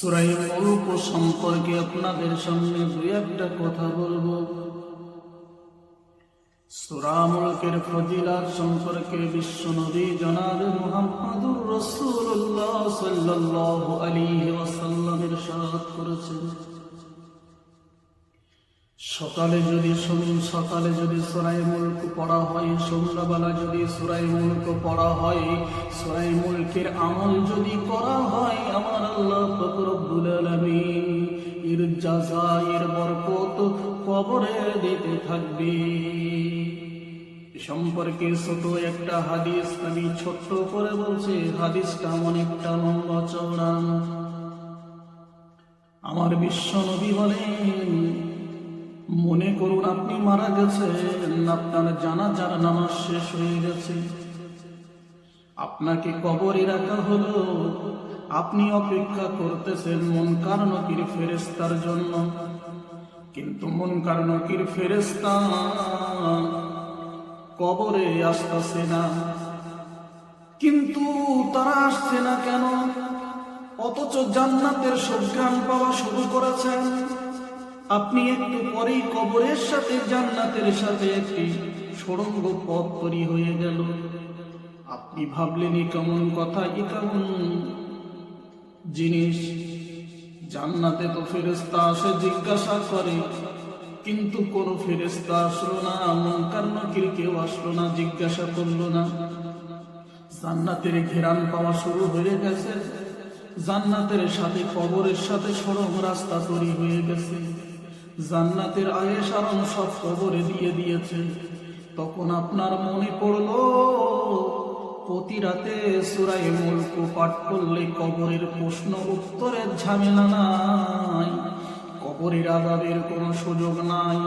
সুরাই মুলক সম্পর্কে আপনাদের সামনে দুই একটা কথা বলব। সুরা মুলকের ফজিলার সম্পর্কে বিশ্ব নবী জনাবে মুহাম্মদুর রসুল্লাহ সাল্লাল্লাহু আলাইহি ওয়াসাল্লামের সাথ করেছেন। সকালে যদি সকালে যদি সুরাই মুলক পড়া হয়, সন্ধ্যাবেলা যদি সুরাই মুলক পড়া হয় সুরাই মুলকের আমল যদি করা হয়, আমার আল্লাহ ফকরবুল আলমিন এর জাজা এর বরকত কবরে দিতে থাকবে। সম্পর্কে ছোট একটা হাদিস আমি ছোট্ট করে বলছি, হাদিসটা অনেকটা লম্বা চওড়া। আমার বিশ্ব নবী বলেন মনে করুন আপনি মারা গেছেন, আপনার জানা যার নামাজ শেষ হয়ে গেছে। আপনাকে কবরে রাখা হলো। আপনি অপেক্ষা করতেছেন মন কারণকির ফেরেস্তার জন্য। কিন্তু মন কারণকির ফেরেস্তা কবরে আসতেছে না। কিন্তু তারা আসছে না কেন? অথচ জান্নাতের সজ্ঞান পাওয়া শুরু করেছেন। আপনি একটু পরেই কবরের সাথে, জান্নাতের সাথে একটি সুড়ঙ্গ পথ তৈরি হয়ে গেল। আপনি ভাবলেন, এ কেমন কথা, এ কেমন জিনিস? জান্নাতে তো ফেরেস্তা আসে, জিজ্ঞাসা করে। কিন্তু কোন ফেরেস্তা আসলো না, মনকার, নকির কেউ আসলো না, জিজ্ঞাসা করল না। জান্নাতের ঘেরান পাওয়া শুরু হয়ে গেছে। জান্নাতের সাথে, কবরের সাথে সড়ক রাস্তা তৈরি হয়ে গেছে। জান্নাতের আয়েস আরম সব কবরে দিয়ে দিয়েছেন তখন আপনার মনে পড়ল, প্রতি রাতে সুরাই মুল্ক পাঠ করলে কবরের প্রশ্ন উত্তরের ঝামেলা নাই। কবরের আজাবের কোনো সুযোগ নাই।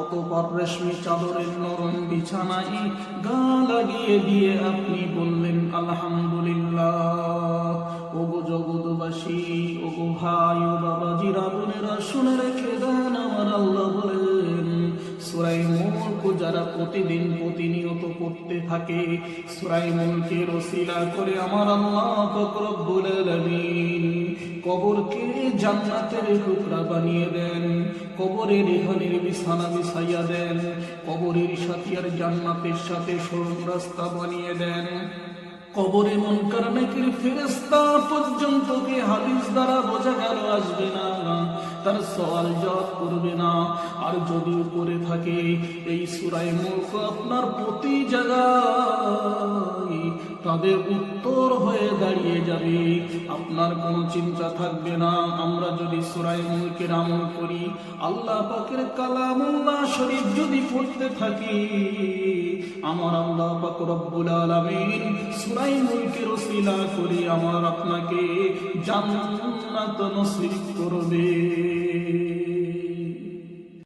অতপর রেশমি চাদরের নরম বিছানায় গা লাগিয়ে দিয়ে আপনি বললেন, আলহামদুলিল্লাহ। ওগো জগৎবাসী, ওগো ভাই ও বাবাজিরা, বোনেরা, শুনে রেখে যারা প্রতিদিন প্রতিনিয়ত করতে থাকে। সুরাই ওসিলা করে আমার আল্লাহ ফকরব্বুল আলামিন কবরকে জান্নাতের টুকরা বানিয়ে দেন, কবরের এখানের বিছানা বিছাইয়া দেন, কবরের সাথে আর জান্নাতের সাথে সরম রাস্তা বানিয়ে দেন। কবরে মন কারণের ফেরেস্তা পর্যন্ত কি হাদিস দ্বারা বোঝা গেল, আসবে না তার সওয়াল জবাব করবে না। আর যদি করে থাকে, এই সুরাই মুখ আপনার প্রতি জায়গায় তাদের উত্তর হয়ে দাঁড়িয়ে যাবে। আপনার কোনো চিন্তা থাকবে না। আমরা যদি সুরাই মুলকের আমল করি, আল্লাহ পাকের কালামুল্লাহ শরীফ যদি পড়তে থাকি আমার আল্লাহ পাক রব্বুল আলামিন সুরাই মুলকের ওসিলা করে আমার আপনাকে জান্নাত নসিব করবে।